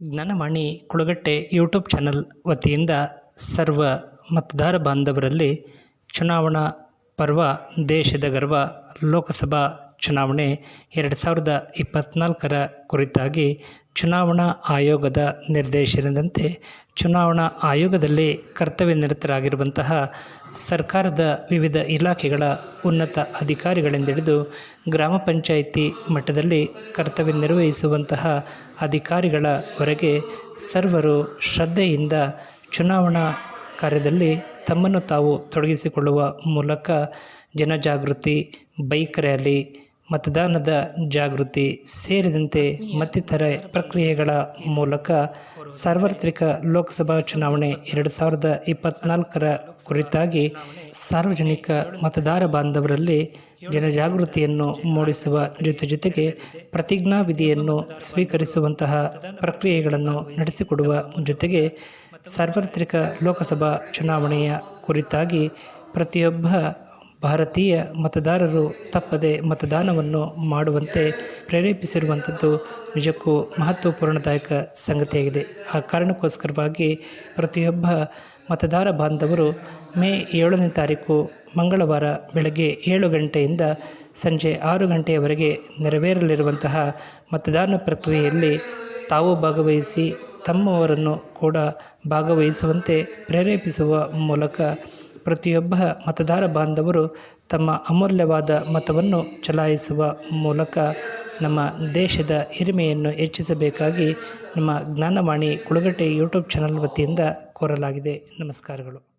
Gyan Vani Kulagatte YouTube channel ವತಿಯಿಂದ ಸರ್ವ ಮತದಾರ ಬಾಂಧವರಲ್ಲಿ ಚುನಾವಣಾ ಪರ್ವ ದೇಶದ ಗರ್ವ ಲೋಕಸಭಾ ಚುನಾವಣೆ ಎರಡು ಸಾವಿರದ ಇಪ್ಪತ್ತ್ನಾಲ್ಕರ ಕುರಿತಾಗಿ ಚುನಾವಣಾ ಆಯೋಗದ ನಿರ್ದೇಶನದಂತೆ ಚುನಾವಣಾ ಆಯೋಗದಲ್ಲಿ ಕರ್ತವ್ಯ ನಿರತರಾಗಿರುವಂತಹ ಸರ್ಕಾರದ ವಿವಿಧ ಇಲಾಖೆಗಳ ಉನ್ನತ ಅಧಿಕಾರಿಗಳಿಂದಿಡಿದು ಗ್ರಾಮ ಪಂಚಾಯಿತಿ ಮಟ್ಟದಲ್ಲಿ ಕರ್ತವ್ಯ ನಿರ್ವಹಿಸುವಂತಹ ಅಧಿಕಾರಿಗಳವರೆಗೆ ಸರ್ವರು ಶ್ರದ್ಧೆಯಿಂದ ಚುನಾವಣಾ ಕಾರ್ಯದಲ್ಲಿ ತಮ್ಮನ್ನು ತಾವು ತೊಡಗಿಸಿಕೊಳ್ಳುವ ಮೂಲಕ ಜನಜಾಗೃತಿ, ಬೈಕ್ ರ್ಯಾಲಿ ಮತದಾನದ ಜಾಗೃತಿ ಸೇರಿದಂತೆ ಮತ್ತಿತರ ಪ್ರಕ್ರಿಯೆಗಳ ಮೂಲಕ ಸಾರ್ವತ್ರಿಕ ಲೋಕಸಭಾ ಚುನಾವಣೆ ಎರಡು ಸಾವಿರದ ಇಪ್ಪತ್ನಾಲ್ಕರ ಕುರಿತಾಗಿ ಸಾರ್ವಜನಿಕ ಮತದಾರ ಬಾಂಧವರಲ್ಲಿ ಜನಜಾಗೃತಿಯನ್ನು ಮೂಡಿಸುವ ಜೊತೆ ಜೊತೆಗೆ ಪ್ರತಿಜ್ಞಾವಿಧಿಯನ್ನು ಸ್ವೀಕರಿಸುವಂತಹ ಪ್ರಕ್ರಿಯೆಗಳನ್ನು ನಡೆಸಿಕೊಡುವ ಜೊತೆಗೆ ಸಾರ್ವತ್ರಿಕ ಲೋಕಸಭಾ ಚುನಾವಣೆಯ ಕುರಿತಾಗಿ ಪ್ರತಿಯೊಬ್ಬ ಭಾರತೀಯ ಮತದಾರರು ತಪ್ಪದೆ ಮತದಾನವನ್ನು ಮಾಡುವಂತೆ ಪ್ರೇರೇಪಿಸಿರುವಂಥದ್ದು ನಿಜಕ್ಕೂ ಮಹತ್ವಪೂರ್ಣದಾಯಕ ಸಂಗತಿಯಾಗಿದೆ. ಆ ಕಾರಣಕ್ಕೋಸ್ಕರವಾಗಿ ಪ್ರತಿಯೊಬ್ಬ ಮತದಾರ ಬಾಂಧವರು ಮೇ ಏಳನೇ ತಾರೀಕು ಮಂಗಳವಾರ ಬೆಳಗ್ಗೆ ಏಳು ಗಂಟೆಯಿಂದ ಸಂಜೆ ಆರು ಗಂಟೆಯವರೆಗೆ ನೆರವೇರಲಿರುವಂತಹ ಮತದಾನ ಪ್ರಕ್ರಿಯೆಯಲ್ಲಿ ತಾವು ಭಾಗವಹಿಸಿ ತಮ್ಮವರನ್ನು ಕೂಡ ಭಾಗವಹಿಸುವಂತೆ ಪ್ರೇರೇಪಿಸುವ ಮೂಲಕ ಪ್ರತಿಯೊಬ್ಬ ಮತದಾರ ಬಾಂಧವರು ತಮ್ಮ ಅಮೂಲ್ಯವಾದ ಮತವನ್ನು ಚಲಾಯಿಸುವ ಮೂಲಕ ನಮ್ಮ ದೇಶದ ಹಿರಿಮೆಯನ್ನು ಹೆಚ್ಚಿಸಬೇಕಾಗಿ ನಮ್ಮ ಜ್ಞಾನವಾಣಿ ಕುಳಗಟ್ಟೆ ಯೂಟ್ಯೂಬ್ ಚಾನಲ್ ವತಿಯಿಂದ ಕೋರಲಾಗಿದೆ. ನಮಸ್ಕಾರಗಳು.